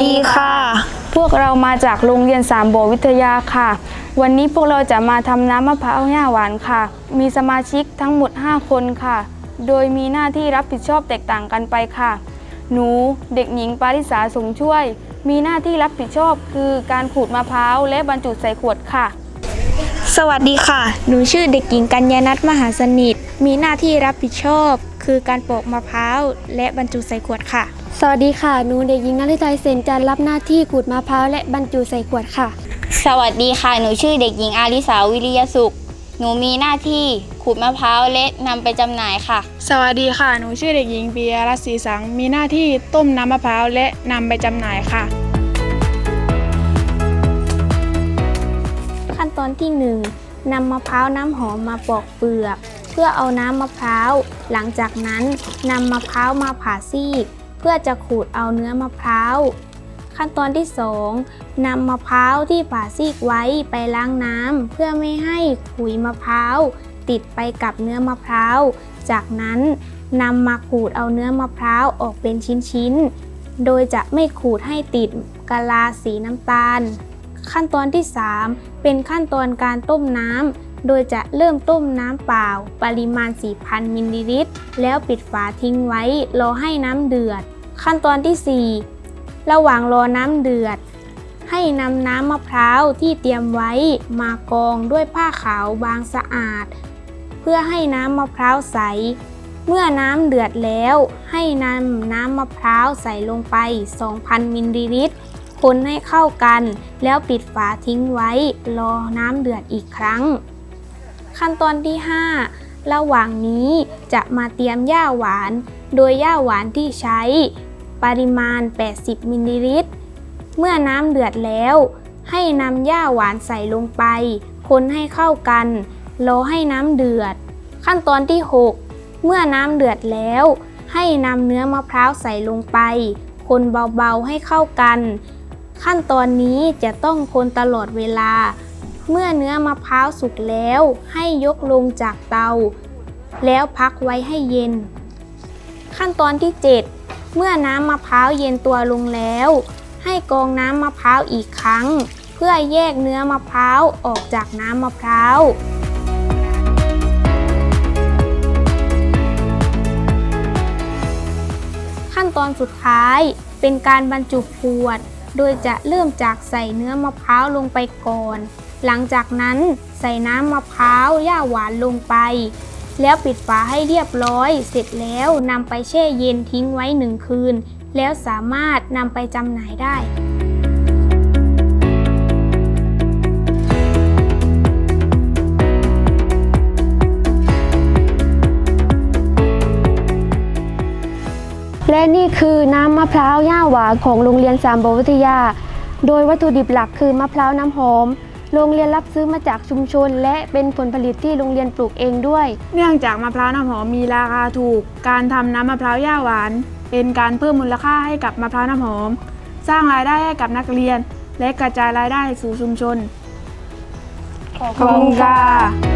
ดีค่ะ พวกเรามาจากโรงเรียนสามโบวิทยาค่ะ วันนี้พวกเราจะมาทำน้ำมะพร้าวหญ้าหวานค่ะ มีสมาชิกทั้งหมด 5 คนค่ะ โดยมีหน้าที่รับผิดชอบแตกต่างกันไปค่ะ หนูเด็กหญิงปาริสาสมช่วย มีหน้าที่รับผิดชอบคือการขูดมะพร้าวและบรรจุใส่ขวดค่ะ สวัสดีค่ะ หนูชื่อเด็กหญิงกัญญานัทมหาสนิท มีหน้าที่รับผิดชอบ คือการปอกมะพร้าวและบรรจุใส่ขวดค่ะ สวัสดีค่ะ หนูเด็กหญิงนัทไทยเสนจันทร์รับหน้าที่ขูดมะพร้าวและบรรจุใส่ขวดค่ะ สวัสดีค่ะ หนูชื่อเด็กหญิงอาริสาวิริยสุข หนูมีหน้าที่ขูดมะพร้าวและนำไปจำหน่ายค่ะ สวัสดีค่ะ หนูชื่อเด็กหญิงปียรัตน์ศรีสัง มีหน้าที่ต้มน้ำมะพร้าวและนำไปจำหน่ายค่ะ ขั้นตอนที่1นำมะพร้าวน้ำหอมมาปอกเปลือก เพื่อเอาน้ำมะพร้าว หลังจากนั้นนำมะพร้าวมาผ่าซีกเพื่อจะขูดเอาเนื้อมะพร้าว ขั้นตอนที่ 2นำมะพร้าวที่ผ่าซีกไว้ไปล้างน้ำเพื่อไม่ให้ขุยมะพร้าว ติดไปกับเนื้อมะพร้าว จากนั้นนำมาขูดเอาเนื้อมะพร้าวออกเป็นชิ้นๆ โดยจะไม่ขูดให้ติดกะลาสีน้ำตาล ขั้นตอนที่ 3 เป็นขั้นตอนการต้มน้ำ โดยจะเริ่มต้มน้ำเปล่า ปริมาณ 4,000 มิลลิลิตร แล้วปิดฝาทิ้งไว้ รอให้น้ำเดือด ขั้นตอนที่ 4 ระหว่างรอน้ำเดือด ให้นำน้ำมะพร้าวที่เตรียมไว้มากองด้วยผ้าขาวบางสะอาด เพื่อให้น้ำมะพร้าวใส เมื่อน้ำเดือดแล้ว ให้นำน้ำมะพร้าวใส่ลงไป 2,000 มิลลิลิตรคนให้เข้ากัน แล้วปิดฝาทิ้งไว้ รอน้ำเดือดอีกครั้ง ขั้นตอนที่ 5 ระหว่างนี้จะมาเตรียมหญ้าหวาน โดยหญ้าหวานที่ใช้ ปริมาณ 80 มิลลิลิตร เมื่อน้ำเดือดแล้ว ให้นำหญ้าหวานใส่ลงไป คนให้เข้ากัน รอให้น้ำเดือด ขั้นตอนที่ 6 เมื่อน้ำเดือดแล้ว ให้นำเนื้อมะพร้าวใส่ลงไป คนเบาๆให้เข้ากัน ขั้นตอนนี้จะต้องคนตลอดเวลา เมื่อเนื้อมะพร้าวสุกแล้วให้ยกลงจากเตา แล้วพักไว้ให้เย็น ขั้นตอนที่ 7 เมื่อน้ำมะพร้าวเย็นตัวลงแล้ว ให้กรองน้ำมะพร้าวอีกครั้ง เพื่อแยกเนื้อมะพร้าวออกจากน้ำมะพร้าวขั้นตอนสุดท้ายเป็นการบรรจุขวด โดยจะเริ่มจากใส่เนื้อมะพร้าวลงไปก่อน หลังจากนั้นใส่น้ำมะพร้าวย่าหวานลงไป แล้วปิดฝาให้เรียบร้อย เสร็จแล้วนำไปแช่เย็นทิ้งไว้หนึ่งคืน แล้วสามารถนำไปจำหน่ายได้และนี่คือน้ำมะพร้าวหญ้าหวานของโรงเรียนสามโบวิทยา โดยวัตถุดิบหลักคือมะพร้าวน้ำหอม โรงเรียนรับซื้อมาจากชุมชน และเป็นผลผลิตที่โรงเรียนปลูกเองด้วย เนื่องจากมะพร้าวน้ำหอมมีราคาถูก การทำน้ำมะพร้าวย่าหวาน เป็นการเพิ่มมูลค่าให้กับมะพร้าวน้ำหอม สร้างรายได้ให้กับนักเรียน และกระจายรายได้สู่ชุมชนขอบคุณค่ะ